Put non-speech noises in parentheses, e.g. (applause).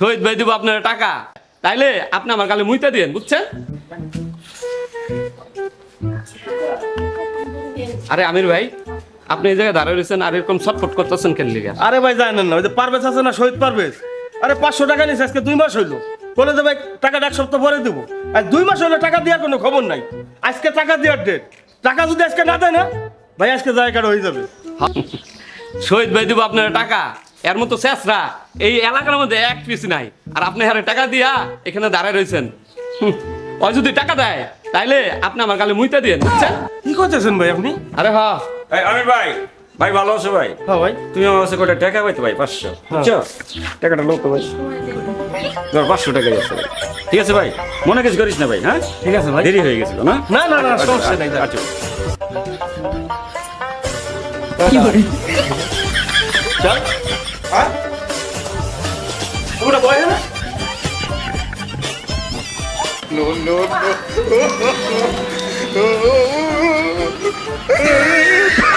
শহীদ ভাই দিব আপনার টাকা। তাইলে আপনি আমার গালে মুইতে দিন বুঝছেন? আরে আমির ভাই আপনি এই জায়গায় দাঁড়িয়ে রয়েছেন আর এরকম ছটফট করতেছেন কেন লিগা? আরে ভাই জানেন না ওই যে পারভেজ আছে না শহীদ পারভেজ? আরে পাঁচশো টাকা নিয়েছে আজকে দুই মাস হইল। বলে দেবে টাকাটা এক সপ্তাহ পরে দেবো। আর দুই মাস হলে টাকা দেওয়ার কোনো খবর নাই। আজকে টাকা দেওয়ার ডেট টাকা যদি আজকে না দেয় না ভাই আজকে জায়গাটা হয়ে যাবে। শহীদ ভাই দিব আপনার টাকা। এর মতো শেষরা এই এলাকার মধ্যে এক পিস নাই। আর আপনি হারে টাকা দিয়া এখানে দাঁড়ায় রয়েছেন। হুম, ওই যদি টাকা দেয় তাইলে আপনি আমার গালে মুইতে দিন বুঝছেন? কি করতেছেন ভাই আপনি? আরে হ্যাঁ। এই আমির ভাই ভাই ভালো আছো ভাই? হ্যাঁ ভাই। তুমি আমার কাছে কয়টা টাকা পাইতো ভাই? পাঁচশো বুঝছ? টাকাটা লোক ভাই। তোমার পাঁচশো টাকাই আছে ভাই ঠিক আছে ভাই মনে কিছু করিস না ভাই হ্যাঁ? ঠিক আছে ভাই। দেরি হয়ে গেছিল না? না না না সমস্যা নাই। আচ্ছা। চল। হ্যাঁ তোমরা বয় না no, no, no. (laughs) (laughs)